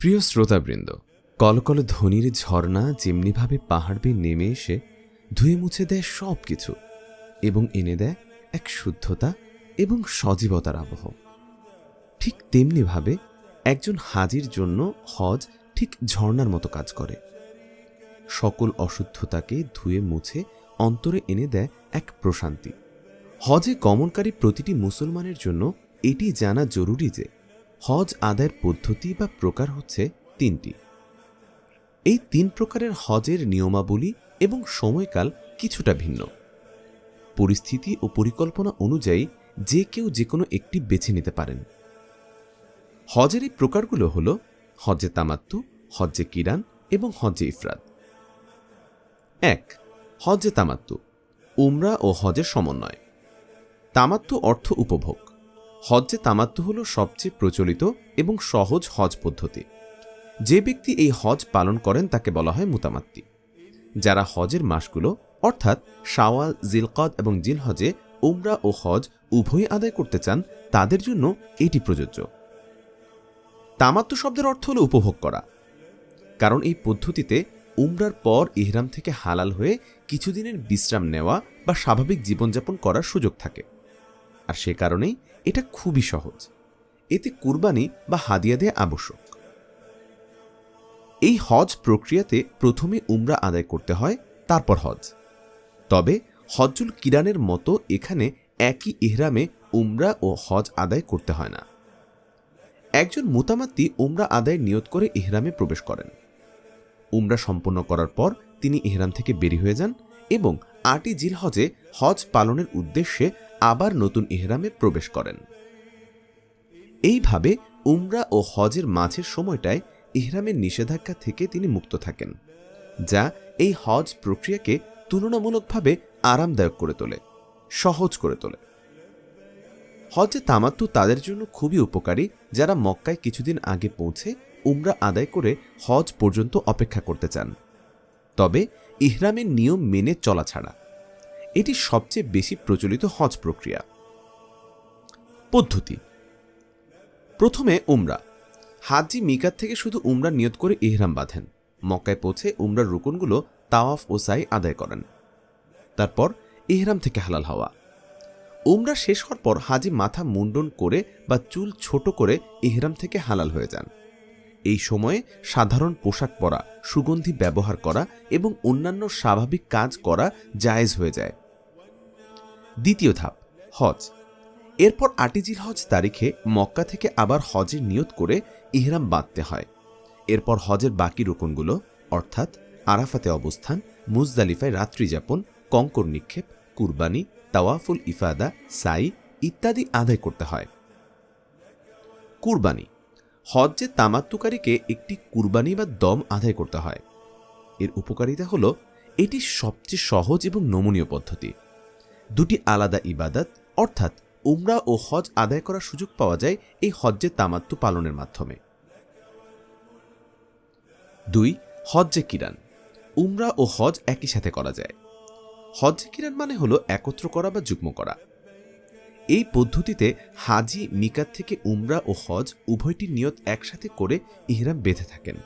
প্রিয় শ্রোতাবৃন্দ, কলকল ধ্বনির ঝর্ণা যেমনিভাবে পাহাড় বেয়ে নেমে এসে ধুয়ে মুছে দেয় সব কিছু এবং এনে দেয় এক শুদ্ধতা এবং সজীবতার আবহ। ঠিক তেমনিভাবে একজন হাজির জন্য হজ ঠিক ঝর্নার মতো কাজ করে। সকল অশুদ্ধতাকে ধুয়ে মুছে অন্তরে এনে দেয় এক প্রশান্তি। হজে গমনকারী প্রতিটি মুসলমানের জন্য এটি জানা জরুরি যে হজ আদায়ের পদ্ধতি বা প্রকার হচ্ছে তিনটি। এই তিন প্রকারের হজের নিয়মাবলী এবং সময়কাল কিছুটা ভিন্ন। পরিস্থিতি ও পরিকল্পনা অনুযায়ী যে কেউ যে কোনো একটি বেছে নিতে পারেন। হজের এই প্রকারগুলো হল হজ্জে তামাত্তু, হজ্জে কিরান এবং হজ্জে ইফরাদ এক, হজ্জে তামাত্তু, উমরা ও হজের সমন্বয়। তামাত্তু অর্থ উপভোগ। হজ্জে তামাত্তু হল সবচেয়ে প্রচলিত এবং সহজ হজ পদ্ধতি। যে ব্যক্তি এই হজ পালন করেন তাকে বলা হয় মুতামাত্তি। যারা হজের মাসগুলো, অর্থাৎ শাওয়াল, জিলকদ এবং জিলহজে উমরা ও হজ উভয় আদায় করতে চান, তাদের জন্য এটি প্রযোজ্য। তামাত্তু শব্দের অর্থ হল উপভোগ করা। কারণ এই পদ্ধতিতে উমরার পর ইহরাম থেকে হালাল হয়ে কিছুদিনের বিশ্রাম নেওয়া বা স্বাভাবিক জীবনযাপন করার সুযোগ থাকে। আর সে কারণেই এটা খুবই সহজ। এতে কুরবানি বা হাদিয়া দেয়া আবশ্যক। এই হজ প্রক্রিয়াতে প্রথমে উমরা আদায় করতে হয়, তারপর হজ। তবে হজ্জুল কিরানের মতো এখানে একই ইহরামে উমরা ও হজ আদায় করতে হয় না। একজন মুতামাত্তি উমরা আদায় নিয়ত করে ইহরামে প্রবেশ করেন। উমরা সম্পন্ন করার পর তিনি ইহরাম থেকে বেরি হয়ে যান এবং আটই জিলহজে হজ পালনের উদ্দেশ্যে আবার নতুন ইহরামে প্রবেশ করেন। এইভাবে উমরা ও হজের মাঝের সময়টায় ইহরামের নিষেধাজ্ঞা থেকে তিনি মুক্ত থাকেন, যা এই হজ প্রক্রিয়াকে তুলনামূলকভাবে আরামদায়ক করে তোলে, সহজ করে তোলে। হজে তামাত্তু তাদের জন্য খুবই উপকারী, যারা মক্কায় কিছুদিন আগে পৌঁছে উমরা আদায় করে হজ পর্যন্ত অপেক্ষা করতে চান। তবে ইহরামের নিয়ম মেনে চলা ছাড়া এটি সবচেয়ে বেশি প্রচলিত হজ প্রক্রিয়া। পদ্ধতি। প্রথমে উমরা। হাজি মিকাত থেকে শুধু উমরা নিয়ত করে ইহরাম বাঁধেন। মক্কায় পৌঁছে উমরার রুকনগুলো তাওয়াফ ও সাই আদায় করেন। তারপর ইহরাম থেকে হালাল হওয়া। উমরা শেষ হওয়ার পর হাজি মাথা মুন্ডন করে বা চুল ছোট করে ইহরাম থেকে হালাল হয়ে যান। এই সময়ে সাধারণ পোশাক পরা, সুগন্ধি ব্যবহার করা এবং অন্যান্য স্বাভাবিক কাজ করা জায়েজ হয়ে যায়। দ্বিতীয় ধাপ, হজ। এরপর আটিজিল হজ তারিখে মক্কা থেকে আবার হজের নিয়ত করে ইহরাম বাঁধতে হয়। এরপর হজের বাকি রোকনগুলো, অর্থাৎ আরাফাতে অবস্থান, মুজদালিফায় রাত্রিযাপন, কঙ্কর নিক্ষেপ, কুরবানি তাওয়াফুল ইফাদা, সাই ইত্যাদি আদায় করতে হয়। কুরবানি। হজ্জে তামাত্তুকারীকে একটি কুরবানি বা দম আদায় করতে হয়। এর উপকারিতা হল, এটি সবচেয়ে সহজ এবং নমনীয় পদ্ধতি। দুটি আলাদা ইবাদত, অর্থাৎ উমরা ও হজ আদায় করার সুযোগ পাওয়া যায় এই হজ্জে তামাত্তু পালনের মাধ্যমে। দুই, হজ্জে কিরান। উমরা ও হজ একই সাথে করা যায়। হজ্জে কিরান মানে হলো একত্র করা বা যুগ্ম করা। এই পদ্ধতিতে হাজি, মিকাত থেকে উমরা ও হজ উভয়টি নিয়ত একসাথে করে ইহরাম বেঁধে থাকেন।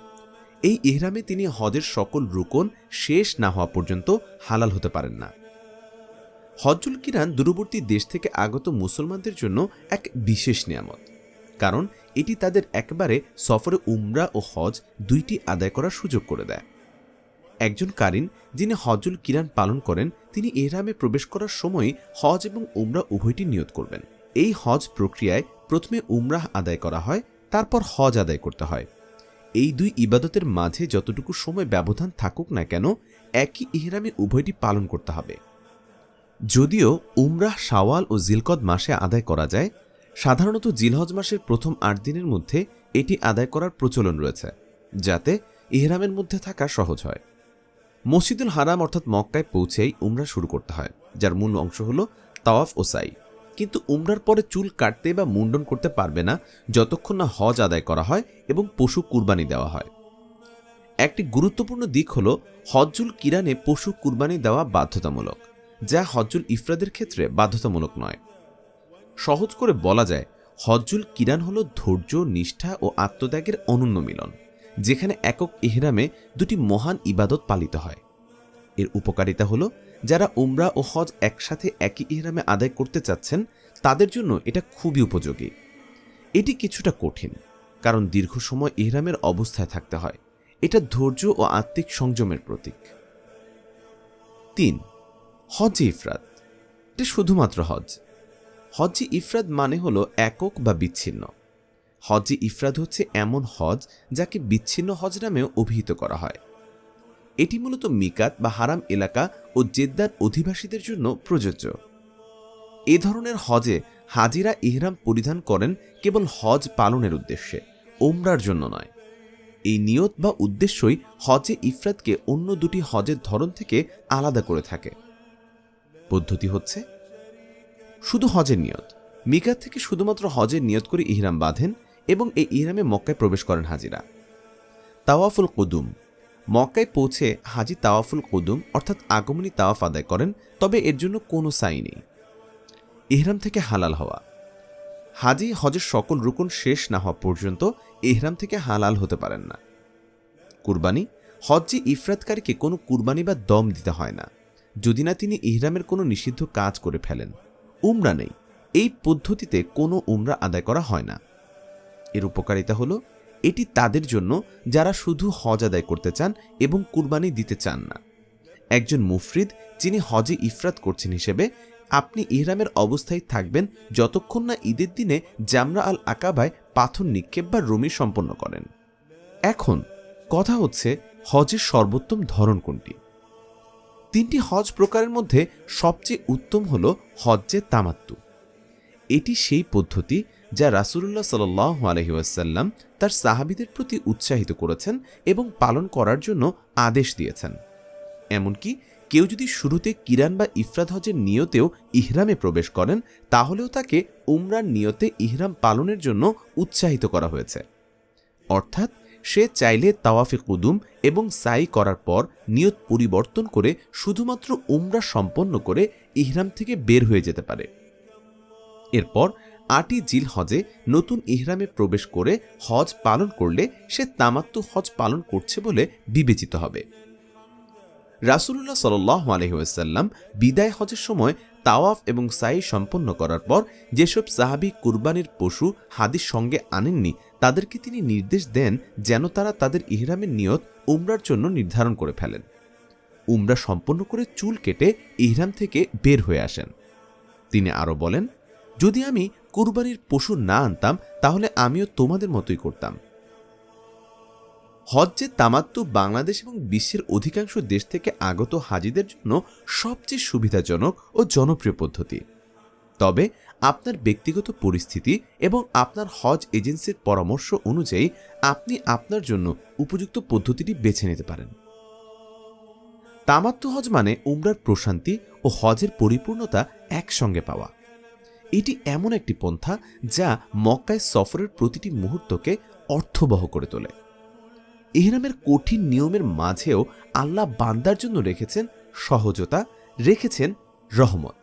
এই ইহরামে তিনি হজের সকল রুকন শেষ না হওয়া পর্যন্ত হালাল হতে পারেন না। হজ্জুল কিরান দূরবর্তী দেশ থেকে আগত মুসলমানদের জন্য এক বিশেষ নিয়ামত, কারণ এটি তাদের একবারে সফরে উমরা ও হজ দুইটি আদায় করার সুযোগ করে দেয়। একজন কারিন যিনি হজুল কিরান পালন করেন, তিনি এহরামে প্রবেশ করার সময় হজ এবং উমরা উভয়টি নিয়ত করবেন। এই হজ প্রক্রিয়ায় প্রথমে উমরাহ আদায় করা হয়, তারপর হজ আদায় করতে হয়। এই দুই ইবাদতের মাঝে যতটুকু সময় ব্যবধান থাকুক না কেন, একই ইহরামে উভয়টি পালন করতে হবে। যদিও উমরাহ, শাওয়াল ও জিলকদ মাসে আদায় করা যায়, সাধারণত জিলহজ মাসের প্রথম আট দিনের মধ্যে এটি আদায় করার প্রচলন রয়েছে, যাতে ইহরামের মধ্যে থাকা সহজ হয়। মসজিদুল হারাম অর্থাৎ মক্কায় পৌঁছেই উমরা শুরু করতে হয়, যার মূল অংশ হল তাওয়াফ ও সাই। কিন্তু উমরার পরে চুল কাটতে বা মুন্ডন করতে পারবে না, যতক্ষণ না হজ আদায় করা হয় এবং পশু কুরবানি দেওয়া হয়। একটি গুরুত্বপূর্ণ দিক হল হজ্জুল কিরানে পশু কুরবানি দেওয়া বাধ্যতামূলক, যা হজ্জুল ইফরাদের ক্ষেত্রে বাধ্যতামূলক নয়। সহজ করে বলা যায়, হজ্জুল কিরান হল ধৈর্য, নিষ্ঠা ও আত্মত্যাগের অনন্য মিলন। যেখানে একক ইহরামে দুটি মহান ইবাদত পালিত হয়। এর উপকারিতা হল, যারা উমরা ও হজ একসাথে একই ইহরামে আদায় করতে চাচ্ছেন, তাদের জন্য এটা খুবই উপযোগী। এটি কিছুটা কঠিন, কারণ দীর্ঘ সময় ইহরামের অবস্থায় থাকতে হয়। এটা ধৈর্য ও আত্মিক সংযমের প্রতীক। তিন হজে ইফরাত। এটা শুধুমাত্র হজ হজ্জে ইফরাত মানে হল একক বা বিচ্ছিন্ন। হজ্জে ইফরাদ হচ্ছে এমন হজ যাকে বিচ্ছিন্ন হজ নামেও অভিহিত করা হয়। এটি মূলত মিকাত বা হারাম এলাকা ও জেদ্দার অধিবাসীদের জন্য প্রযোজ্য। এ ধরনের হজে হাজিরা ইহরাম পরিধান করেন কেবল হজ পালনের উদ্দেশ্যে ওমরার জন্য নয়। এই নিয়ত বা উদ্দেশ্যই হজে ইফরাতকে অন্য দুটি হজের ধরন থেকে আলাদা করে থাকে। পদ্ধতি হচ্ছে, শুধু হজের নিয়ত। মিকাত থেকে শুধুমাত্র হজের নিয়ত করে ইহরাম বাঁধেন এবং এই ইহরামে মক্কায় প্রবেশ করেন হাজিরা। তাওয়াফুল কুদুম। মক্কায় পৌঁছে হাজি তাওয়াফুল কুদুম, অর্থাৎ আগমনী তাওয়াফ আদায় করেন, তবে এর জন্য কোনো সাই নেই। ইহরাম থেকে হালাল হওয়া। হাজি হজের সকল রুকন শেষ না হওয়া পর্যন্ত ইহরাম থেকে হালাল হতে পারেন না। কুরবানি। হজ্জে ইফরাতকারীকে কোনো কুরবানি বা দম দিতে হয় না, যদি না তিনি ইহরামের কোনো নিষিদ্ধ কাজ করে ফেলেন। উমরা নেই। এই পদ্ধতিতে কোনো উমরা আদায় করা হয় না। এর উপকারিতা হলো, এটি তাদের জন্য যারা শুধু হজ আদায় করতে চান এবং কুরবানি দিতে চান না। একজন মুফরিদ যিনি হজে ইফরাত করছেন হিসেবে, আপনি ইহরামের অবস্থায় থাকবেন যতক্ষণ না ঈদের দিনে জামরা আল আকাবায় পাথর নিক্ষেপ বা রমি সম্পন্ন করেন। এখন কথা হচ্ছে হজের সর্বোত্তম ধরন কোনটি? তিনটি হজ প্রকারের মধ্যে সবচেয়ে উত্তম হল হজ্জে তামাত্তু। এটি সেই পদ্ধতি যা রাসুল্লাহ সাল আলহিউসাল্লাম তার সাহাবিদের প্রতি উৎসাহিত করেছেন এবং পালন করার জন্য আদেশ দিয়েছেন। এমনকি কেউ যদি শুরুতে কিরান বা ইফরাদ হজের নিয়তেও ইহরামে প্রবেশ করেন, তাহলেও তাকে উমরার নিয়তে ইহরাম পালনের জন্য উৎসাহিত করা হয়েছে। অর্থাৎ সে চাইলে তাওয়াফে কুদুম এবং সাই করার পর নিয়ত পরিবর্তন করে শুধুমাত্র উমরা সম্পন্ন করে ইহরাম থেকে বের হয়ে যেতে পারে। এরপর আটি জিল হজে নতুন ইহরামে প্রবেশ করে হজ পালন করলে সে তামাত্তু হজ পালন করছে বলে বিবেচিত হবে। রাসুল্লাহ সাল আলহিহাসাল্লাম বিদায় হজের সময় তাওয়াফ এবং সাই সম্পন্ন করার পর যেসব সাহাবি কুরবানির পশু হাদির সঙ্গে আনেননি, তাদেরকে তিনি নির্দেশ দেন যেন তারা তাদের ইহরামের নিয়ত উমরার জন্য নির্ধারণ করে ফেলেন। উমরা সম্পন্ন করে চুল কেটে ইহরাম থেকে বের হয়ে আসেন। তিনি আরও বলেন, যদি আমি কুরবানির পশু না আনতাম, তাহলে আমিও তোমাদের মতোই করতাম। হজ্জে তামাত্তু বাংলাদেশ এবং বিশ্বের অধিকাংশ দেশ থেকে আগত হাজিদের জন্য সবচেয়ে সুবিধাজনক ও জনপ্রিয় পদ্ধতি। তবে আপনার ব্যক্তিগত পরিস্থিতি এবং আপনার হজ এজেন্সির পরামর্শ অনুযায়ী আপনি আপনার জন্য উপযুক্ত পদ্ধতিটি বেছে নিতে পারেন। তামাত্তু হজ মানে উমরার প্রশান্তি ও হজের পরিপূর্ণতা একসঙ্গে পাওয়া। এটি এমন একটি পন্থা যা মক্কায় সফরের প্রতিটি মুহূর্তকে অর্থবহ করে তোলে। ইহরামের কঠিন নিয়মের মাঝেও আল্লাহ বান্দার জন্য রেখেছেন সহজতা, রেখেছেন রহমত।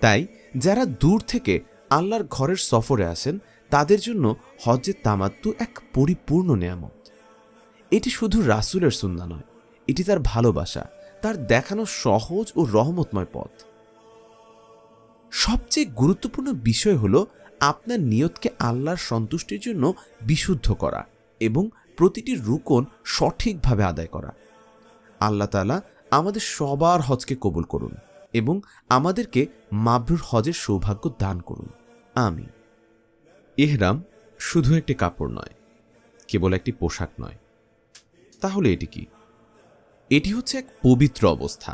তাই যারা দূর থেকে আল্লাহর ঘরের সফরে আসেন, তাদের জন্য হজ্জের তামাত্তু এক পরিপূর্ণ নিয়ামত। এটি শুধু রাসুলের সুন্না নয়, এটি তার ভালোবাসা, তার দেখানো সহজ ও রহমতময় পথ। সবচেয়ে গুরুত্বপূর্ণ বিষয় হল আপনার নিয়তকে আল্লাহর সন্তুষ্টির জন্য বিশুদ্ধ করা এবং প্রতিটি রুকন সঠিকভাবে আদায় করা। আল্লাহ তালা আমাদের সবার হজকে কবুল করুন এবং আমাদেরকে মাবরুর হজের সৌভাগ্য দান করুন। আমি এহরাম শুধু একটি কাপড় নয়, কেবল একটি পোশাক নয়। তাহলে এটি কি? এটি হচ্ছে এক পবিত্র অবস্থা,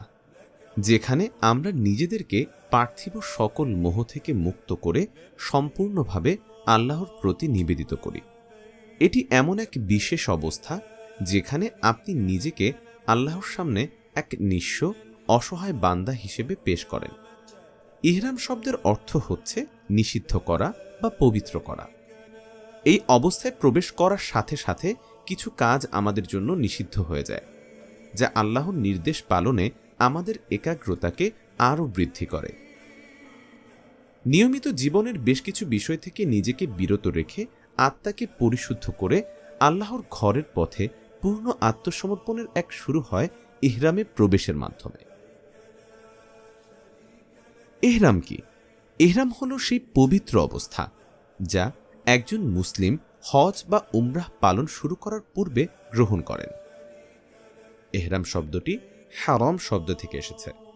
যেখানে আমরা নিজেদেরকে পার্থিব সকল মোহ থেকে মুক্ত করে সম্পূর্ণভাবে আল্লাহর প্রতি নিবেদিত করি। এটি এমন এক বিশেষ অবস্থা যেখানে আপনি নিজেকে আল্লাহর সামনে এক নিঃস্ব, অসহায় বান্দা হিসেবে পেশ করেন। ইহরাম শব্দের অর্থ হচ্ছে নিষিদ্ধ করা বা পবিত্র করা। এই অবস্থায় প্রবেশ করার সাথে সাথে কিছু কাজ আমাদের জন্য নিষিদ্ধ হয়ে যায়, যা আল্লাহর নির্দেশ পালনে আমাদের একাগ্রতাকে আরও বৃদ্ধি করে। নিয়মিত জীবনের বেশ কিছু বিষয় থেকে নিজেকে বিরত রেখে আত্মাকে পরিশুদ্ধ করে আল্লাহর ঘরের পথে পূর্ণ আত্মসমর্পণের এক শুরু হয় ইহরামে প্রবেশের মাধ্যমে। এহরাম কি? এহরাম হল সেই পবিত্র অবস্থা যা একজন মুসলিম হজ বা উমরাহ পালন শুরু করার পূর্বে গ্রহণ করেন। এহরাম শব্দটি হারম শব্দ থেকে এসেছে।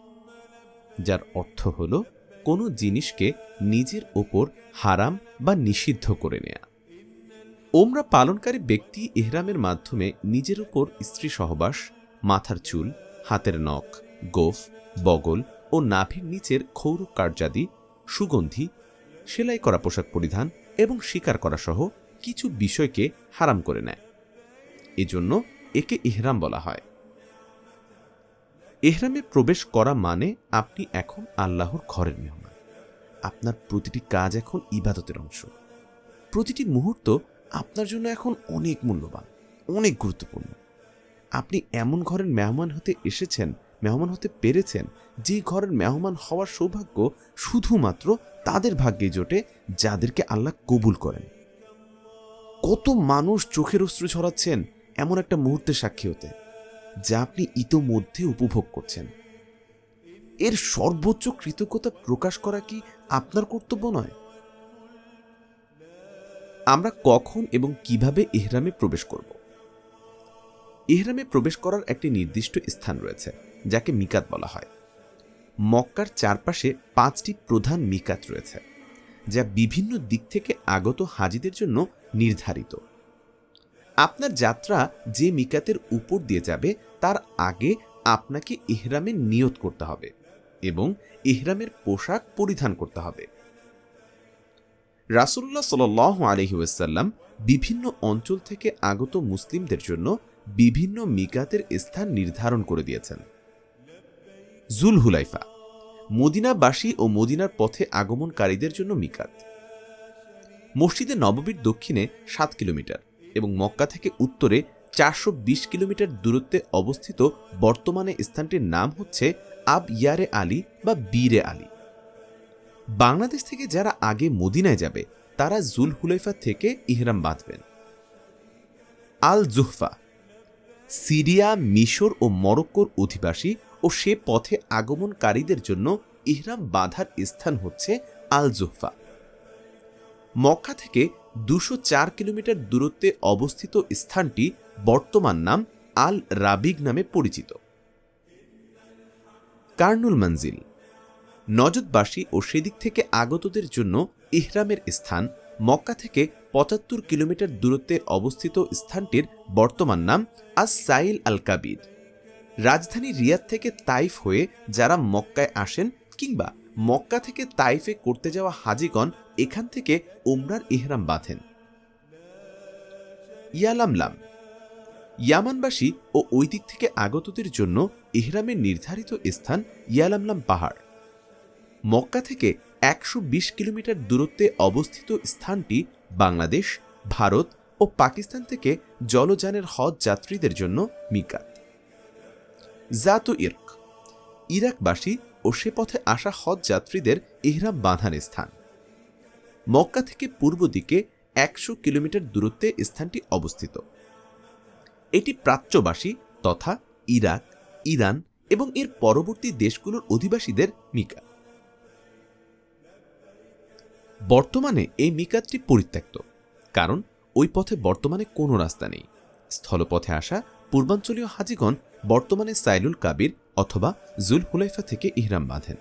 যার অর্থ হল কোনো জিনিসকে নিজের ওপর হারাম বা নিষিদ্ধ করে নেয়া। ওমরা পালনকারী ব্যক্তি এহরামের মাধ্যমে নিজের উপর স্ত্রী সহবাস, মাথার চুল, হাতের নখ, গোফ, বগল ও নাভির নিচের ক্ষৌর কার্যাদি, সুগন্ধি, সেলাই করা পোশাক পরিধান এবং শিকার করা সহ কিছু বিষয়কে হারাম করে নেয়। এজন্য একে ইহরাম বলা হয়। এহরামে প্রবেশ করা মানে আপনি এখন আল্লাহর ঘরের মেহমান। আপনার প্রতিটি কাজ এখন ইবাদতের অংশ। প্রতিটি মুহূর্ত আপনার জন্য এখন অনেক মূল্যবান, অনেক গুরুত্বপূর্ণ। আপনি এমন ঘরের মেহমান হতে এসেছেন, মেহমান হতে পেরেছেন, যে ঘরের মেহমান হওয়ার সৌভাগ্য শুধুমাত্র তাদের ভাগ্যে জোটে, যাদেরকে আল্লাহ কবুল করেন। কত মানুষ চোখের অশ্রু ছড়াচ্ছেন এমন একটা মুহূর্তে সাক্ষী হতে। যা আপনি ইতোমধ্যে উপভোগ করছেন। এর সর্বোচ্চ কৃতজ্ঞতা প্রকাশ করা কি আপনার কর্তব্য নয়? আমরা কখন এবং কীভাবে এহরামে প্রবেশ করব? ইহরামে প্রবেশ করার একটি নির্দিষ্ট স্থান রয়েছে, যাকে মিকাত বলা হয়। মক্কার চারপাশে পাঁচটি প্রধান মিকাত রয়েছে, যা বিভিন্ন দিক থেকে আগত হাজিদের জন্য নির্ধারিত। আপনার যাত্রা যে মিকাতের উপর দিয়ে যাবে, তার আগে আপনাকে ইহরামের নিয়ত করতে হবে এবং ইহরামের পোশাক পরিধান করতে হবে। রাসুল্লাহ সাল আলহিউসাল্লাম বিভিন্ন অঞ্চল থেকে আগত মুসলিমদের জন্য বিভিন্ন মিকাতের স্থান নির্ধারণ করে দিয়েছেন। জুল হুলাইফা মদিনাবাসী ও মদিনার পথে আগমনকারীদের জন্য মিকাত। মসজিদে নববীর দক্ষিণে সাত কিলোমিটার। এবং মক্কা থেকে উত্তরে চারশো বিশ কিলোমিটার দূরত্বে অবস্থিত বর্তমানে স্থানটির নাম হচ্ছে আব ইয়ারে আলী বা বীরে আলী। বাংলাদেশ থেকে যারা আগে মদিনায় যাবে, তারা জুল হুলাইফা থেকে ইহরাম বাঁধবেন। আল জুহফা সিরিয়া, মিশর ও মরক্কোর অধিবাসী ও সে পথে আগমনকারীদের জন্য ইহরাম বাঁধার স্থান হচ্ছে আল জুহফা মক্কা থেকে দুশো চার কিলোমিটার দূরত্বে অবস্থিত স্থানটি বর্তমান নাম আল রাবিগ নামে পরিচিত। কার্নুল মঞ্জিল, নজদবাসী ও সেদিক থেকে আগতদের জন্য ইহরামের স্থান, মক্কা থেকে পঁচাত্তর কিলোমিটার দূরত্বে অবস্থিত স্থানটির বর্তমান নাম আস সাইল আল কাবির রাজধানী রিয়াদ থেকে তাইফ হয়ে যারা মক্কায় আসেন কিংবা মক্কা থেকে তাইফে করতে যাওয়া হাজিগণ এখান থেকে উমরার ইহরাম বাঁধেন। ইয়ালামলাম, ইয়ামানবাসী ও ওই দিক থেকে আগতদের জন্য ইহরামের নির্ধারিত স্থান ইয়ালামলাম পাহাড়। মক্কা থেকে একশো বিশ কিলোমিটার দূরত্বে অবস্থিত স্থানটি বাংলাদেশ, ভারত ও পাকিস্তান থেকে জলযানের হজ যাত্রীদের জন্য মিকাত। জাত ইরক, ইরাকবাসী ও সে পথে আসা হজ যাত্রীদের ইহরাম বাঁধান স্থান। মক্কা থেকে পূর্ব দিকে একশো কিলোমিটার দূরত্বে স্থানটি অবস্থিত। এটি প্রাচ্যবাসী তথা ইরাক, ইরান এবং এর পরবর্তী দেশগুলোর অধিবাসীদের মিকা। বর্তমানে এই মিকাতটি পরিত্যক্ত, কারণ ওই পথে বর্তমানে কোনো রাস্তা নেই। স্থলপথে আসা পূর্বাঞ্চলীয় হাজিগণ বর্তমানে সাইলুল কাবির অথবা জুল হুলাইফা থেকে ইহরাম বাঁধেন।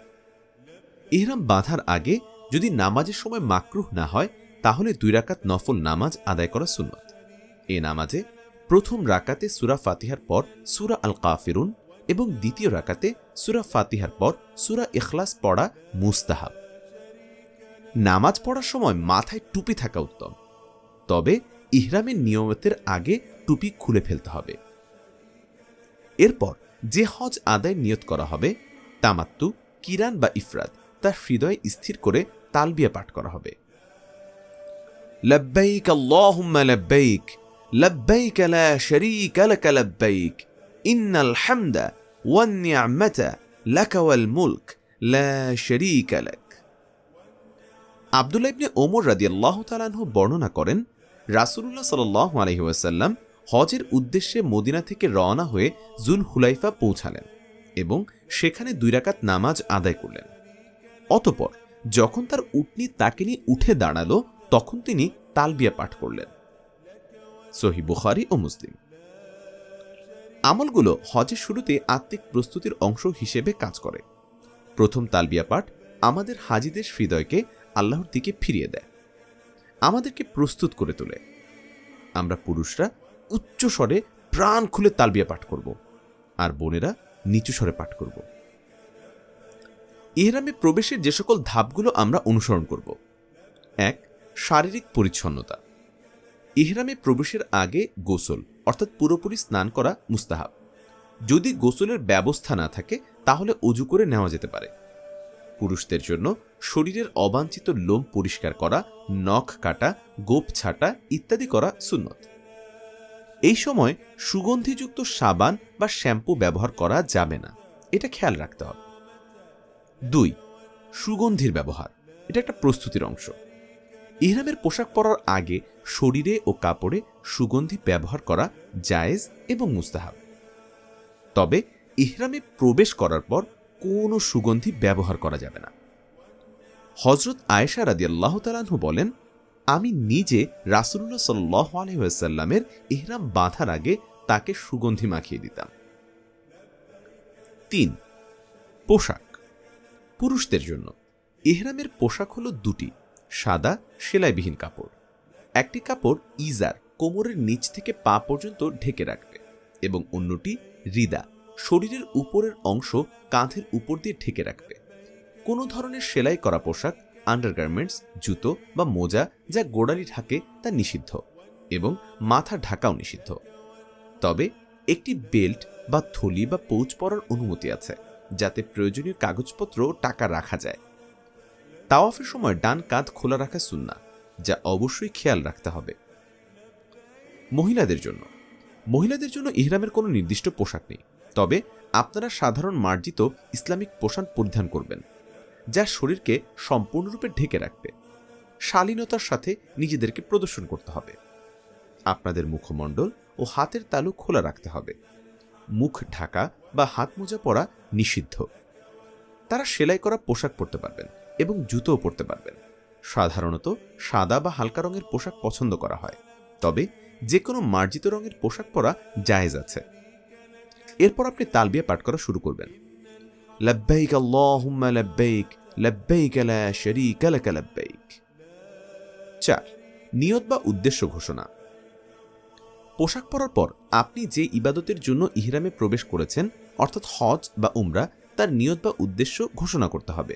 ইহরাম বাঁধার আগে যদি নামাজের সময় মাকরুহ না হয়, তাহলে দুই রাকাত নফল নামাজ আদায় করা সুন্নত। এ নামাজে প্রথম রাকাতে সুরা ফাতিহার পর সুরা আল কাফিরুন এবং দ্বিতীয় রাকাতে সুরা ফাতিহার পর সুরা ইখলাস পড়া মুস্তাহাব। নামাজ পড়ার সময় মাথায় টুপি থাকা উত্তম। তবে ইহরামের নিয়মতের আগে টুপি খুলে ফেলতে হবে। এরপর যে হজ আদায় নিয়ত করা হবে, তামাত্তু, কিরান বা ইফরাত, তার হৃদয়ে স্থির করে তালবিয়া পাঠ করা হবে। লব্বাইক আল্লাহুম্মা লব্বাইক লব্বাইক লা শারীকা লাক লব্বাইক, ইন্নাল হামদা ওয়ান নি'মাতা লাক ওয়াল মুলক লা শারীকা লাক। আব্দুল্লাহ ইবনে ওমর রাদিয়াল্লাহু তাআলা বর্ণনা করেন, রাসূলুল্লাহ সাল্লাল্লাহু আলাইহি ওয়াসাল্লাম হজের উদ্দেশ্যে মদিনা থেকে রওনা হয়ে জুল হুলাইফা পৌঁছালেন এবং সেখানে দুই রাকাত নামাজ আদায় করলেন। অতপর যখন তার উটনি তাকে নিয়ে উঠে দাঁড়াল, তখন তিনি তালবিয়া পাঠ করলেন। সহি বুখারি ও মুসলিম। আমলগুলো হজের শুরুতে আত্মিক প্রস্তুতির অংশ হিসেবে কাজ করে। প্রথম তালবিয়া পাঠ আমাদের হাজিদের হৃদয়কে আল্লাহর দিকে ফিরিয়ে দেয়। আমাদেরকে প্রস্তুত করে তোলে। আমরা পুরুষরা উচ্চ স্বরে প্রাণ খুলে তালবিয়া পাঠ করব আর বোনেরা নিচু স্বরে পাঠ করব। ইহরামে প্রবেশের যে সকল ধাপগুলো আমরা অনুসরণ করব। এক, শারীরিক পরিচ্ছন্নতা। ইহরামে প্রবেশের আগে গোসল, অর্থাৎ পুরোপুরি স্নান করা মুস্তাহাব। যদি গোসলের ব্যবস্থা না থাকে, তাহলে অজু করে নেওয়া যেতে পারে। পুরুষদের জন্য শরীরের অবাঞ্ছিত লোম পরিষ্কার করা, নখ কাটা, গোপ ছাটা ইত্যাদি করা সুন্নত। এই সময় সুগন্ধিযুক্ত সাবান বা শ্যাম্পু ব্যবহার করা যাবে না। এটা খেয়াল রাখতে হবে। দুই, সুগন্ধির ব্যবহার। এটা একটা প্রস্তুতির অংশ। ইহরামের পোশাক পরার আগে শরীরে ও কাপড়ে সুগন্ধি ব্যবহার করা জায়েজ এবং মুস্তাহাব। তবে ইহরামে প্রবেশ করার পর কোনো সুগন্ধি ব্যবহার করা যাবে না। হজরত আয়েশা রাদি আল্লাহ তালাহু বলেন আমি নিজে রাসুল্লাহ সাল্লাহ আলহামের ইহরাম বাঁধার আগে তাকে সুগন্ধি মাখিয়ে দিতাম। তিন, পোশাক। পুরুষদের জন্য। এহরামের পোশাক হলো দুটি, সাদা সেলাইবিহীন কাপড়। একটি কাপড় ইজার, কোমরের নিচ থেকে পা পর্যন্ত ঢেকে রাখবে এবং অন্যটি রিদা শরীরের উপরের অংশ কাঁধের উপর দিয়ে ঢেকে রাখবে। কোনো ধরনের সেলাই করা পোশাক আন্ডারগার্মেন্টস জুতো বা মোজা যা গোড়ালি ঢাকে তা নিষিদ্ধ এবং মাথা ঢাকাও নিষিদ্ধ। তবে একটি বেল্ট বা থলি বা পৌচ পরার অনুমতি আছে, যাতে প্রয়োজনীয় কাগজপত্র টাকা রাখা যায়। তাওয়াফের সময় ডান কাঁধ খোলা রাখা সুন্না যা অবশ্যই খেয়াল রাখতে হবে। মহিলাদের জন্য। মহিলাদের জন্য ইহরামের কোনো নির্দিষ্ট পোশাক নেই, তবে আপনারা সাধারণ মার্জিত ইসলামিক পোশাক পরিধান করবেন। যা শরীরকে সম্পূর্ণরূপে ঢেকে রাখবে। শালীনতার সাথে নিজেদেরকে প্রদর্শন করতে হবে। আপনাদের মুখমণ্ডল ও হাতের তালু খোলা রাখতে হবে। মুখ ঢাকা বা হাত মোজা পরা নিষিদ্ধ। তারা সেলাই করা পোশাক পরতে পারবেন এবং জুতোও পরতে পারবেন। সাধারণত সাদা বা হালকা রঙের পোশাক পছন্দ করা হয়। তবে যে কোনো মার্জিত রঙের পোশাক পরা জায়েজ আছে। এরপর আপনি তালবিয়া পাঠ করা শুরু করবেন। লব্বাইক আল্লাহুম্মা লব্বাইক লব্বাইক লা শারীকা লাক লব্বাইক চার, নিয়ত বা উদ্দেশ্য ঘোষণা। পোশাক পরার পর আপনি যে ইবাদতের জন্য ইহরামে প্রবেশ করেছেন, অর্থাৎ হজ বা উমরা, তার নিয়ত বা উদ্দেশ্য ঘোষণা করতে হবে।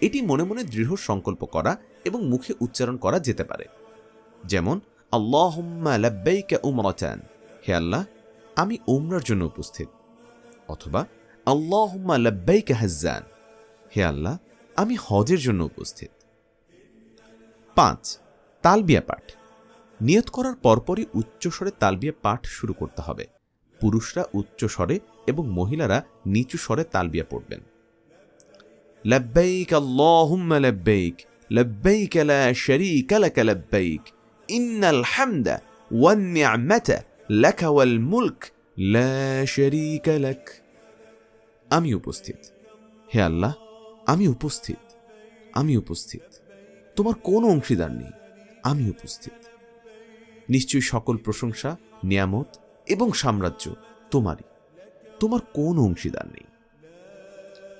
এটি মনে মনে দৃঢ় সংকল্প করা এবং মুখে উচ্চারণ করা যেতে পারে। যেমন উমরাতান হে আল্লাহ, আমি উমরার জন্য উপস্থিত অথবা আল্লাহমা লব্বাইকা হাজ্জান। হে আল্লাহ, আমি হজের জন্য উপস্থিত। পাঁচ, তালবিয়া পাঠ। নিয়ত করার পরপরই উচ্চস্বরে তালবিয়া পাঠ শুরু করতে হবে। পুরুষরা উচ্চ স্বরে এবং মহিলারা নিচু স্বরে তালবিয়া পড়বেন। লব্বাইক আল্লাহুম্মা লব্বাইক লব্বাইক লা শারীকা লাকা লব্বাইক, ইন্নাল হামদা ওয়ান নি'মাতা লাকা ওয়াল মুলক লা শারীকা লাকা। আমি উপস্থিত। হে আল্লাহ, আমি উপস্থিত। আমি উপস্থিত। তোমার কোনো অংশীদার নেই। আমি উপস্থিত। নিশ্চয়ই সকল প্রশংসা, নিয়ামত এবং সাম্রাজ্য তোমারই। তোমার কোনো অংশীদার নেই।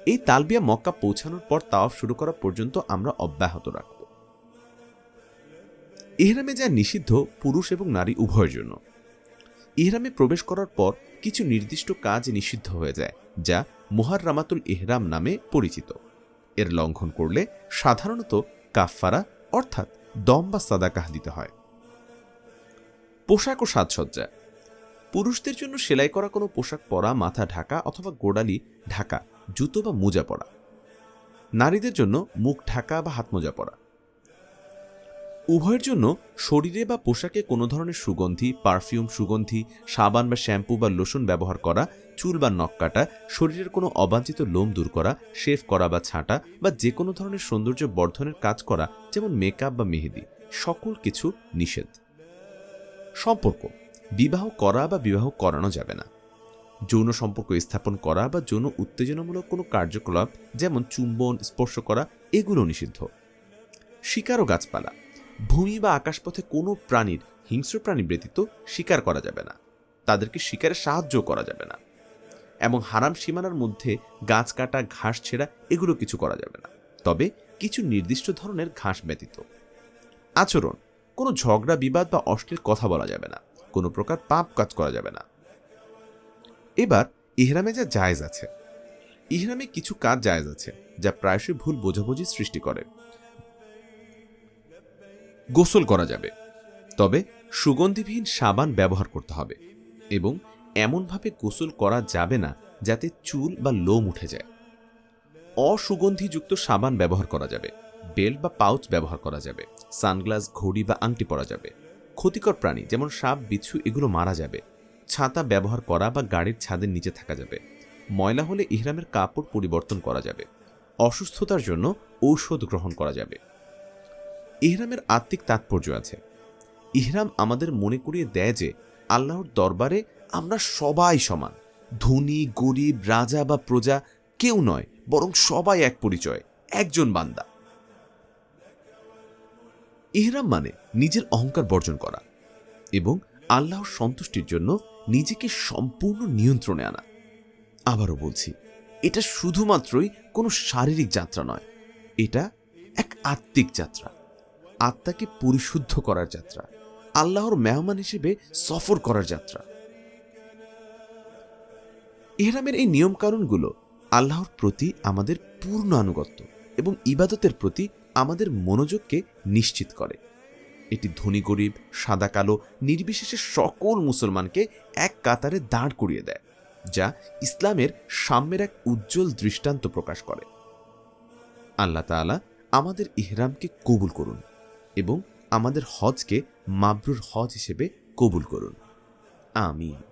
এই তালবিয়া মক্কা পৌঁছানোর পর তাওয়াফ শুরু করা পর্যন্ত আমরা অব্যাহত রাখব। ইহরামে যা নিষিদ্ধ পুরুষ এবং নারী উভয়ের জন্য। ইহরামে প্রবেশ করার পর কিছু নির্দিষ্ট কাজ নিষিদ্ধ হয়ে যায়, যা মুহাররামাতুল ইহরাম নামে পরিচিত। এর লঙ্ঘন করলে সাধারণত কাফফারা, অর্থাৎ দম বা সাদাকাহ দিতে হয়। পোশাক ও সাজসজ্জা। পুরুষদের জন্য সেলাই করা কোনো পোশাক পরা, মাথা ঢাকা অথবা গোড়ালি ঢাকা, জুতো বা মোজা পরা। নারীদের জন্য মুখ ঢাকা বা হাত মোজা পরা। উভয়ের জন্য শরীরে বা পোশাকে কোনো ধরনের সুগন্ধি, পারফিউম সুগন্ধি, সাবান বা শ্যাম্পু বা লোশন ব্যবহার করা, চুল বা নখ কাটা, শরীরের কোনো অবাঞ্ছিত লোম দূর করা, শেভ করা বা ছাঁটা বা যে কোনো ধরনের সৌন্দর্য বর্ধনের কাজ করা, যেমন মেকআপ বা মেহেদি, সকল কিছু নিষেধ। সম্পর্ক, বিবাহ করা বা বিবাহ করানো যাবে না। যৌন সম্পর্ক স্থাপন করা বা যৌন উত্তেজনামূলক কোনো কার্যকলাপ, যেমন চুম্বন, স্পর্শ করা, এগুলো নিষিদ্ধ। শিকার ও গাছপালা ভূমি বা আকাশপথে কোনো প্রাণীর হিংস্র প্রাণী ব্যতীত শিকার করা যাবে না। তাদেরকে শিকারে সাহায্য করা যাবে না। এবং হারাম সীমানার মধ্যে গাছ কাটা, ঘাস ছেঁড়া এগুলো কিছু করা যাবে না। তবে কিছু নির্দিষ্ট ধরনের ঘাস ব্যতীত। আচরণ, কোনো ঝগড়া, বিবাদ বা অশ্লীল কথা বলা যাবে না। কোনো প্রকার পাপ কাজ করা যাবে না। এবার ইহরামে যা জায়েজ আছে। ইহরামে কিছু কাজ জায়েজ আছে, যা প্রায়শই ভুল বোঝাবুঝি সৃষ্টি করে। গোসল করা যাবে। তবে সুগন্ধিবিহীন সাবান ব্যবহার করতে হবে এবং এমনভাবে গোসল করা যাবে না যাতে চুল বা লোম উঠে যায়। অসুগন্ধিযুক্ত সাবান ব্যবহার করা যাবে, বেল্ট বা পাউচ ব্যবহার করা যাবে, সানগ্লাস, ঘড়ি বা আংটি পরা যাবে, ক্ষতিকর প্রাণী যেমন সাপ, বিচ্ছু এগুলো মারা যাবে, ছাতা ব্যবহার করা বা গাড়ির ছাদের নিচে থাকা যাবে, ময়লা হলে ইহরামের কাপড় পরিবর্তন করা যাবে, অসুস্থতার জন্য ঔষধ গ্রহণ করা যাবে। ইহরামের আত্মিক তাৎপর্য আছে। ইহরাম আমাদের মনে করিয়ে দেয় যে, আল্লাহর দরবারে আমরা সবাই সমান। ধনী, গরিব, রাজা বা প্রজা কেউ নয়, বরং সবাই এক পরিচয়, একজন বান্দা। ইহরাম মানে নিজের অহংকার বর্জন করা এবং আল্লাহর সন্তুষ্টির জন্য নিজেকে সম্পূর্ণ নিয়ন্ত্রণে আনা। আবারও বলছি, এটা শুধুমাত্রই কোনো শারীরিক যাত্রা নয়, এটা এক আত্মিক যাত্রা। আত্মাকে পরিশুদ্ধ করার যাত্রা, আল্লাহর মেহমান হিসেবে সফর করার যাত্রা। ইহরামের এই নিয়মকানুনগুলো আল্লাহর প্রতি আমাদের পূর্ণ আনুগত্য এবং ইবাদতের প্রতি আমাদের মনোযোগকে নিশ্চিত করে। এটি ধনী গরিব, সাদা কালো, নির্বিশেষে সকল মুসলমানকে এক কাতারে দাঁড় করিয়ে দেয়, যা ইসলামের সাম্যের এক উজ্জ্বল দৃষ্টান্ত প্রকাশ করে। আল্লাহ তাআলা আমাদের ইহরামকে কবুল করুন। এবং আমাদের হজকে মাবরুর হজ হিসেবে কবুল করুন। আমিন।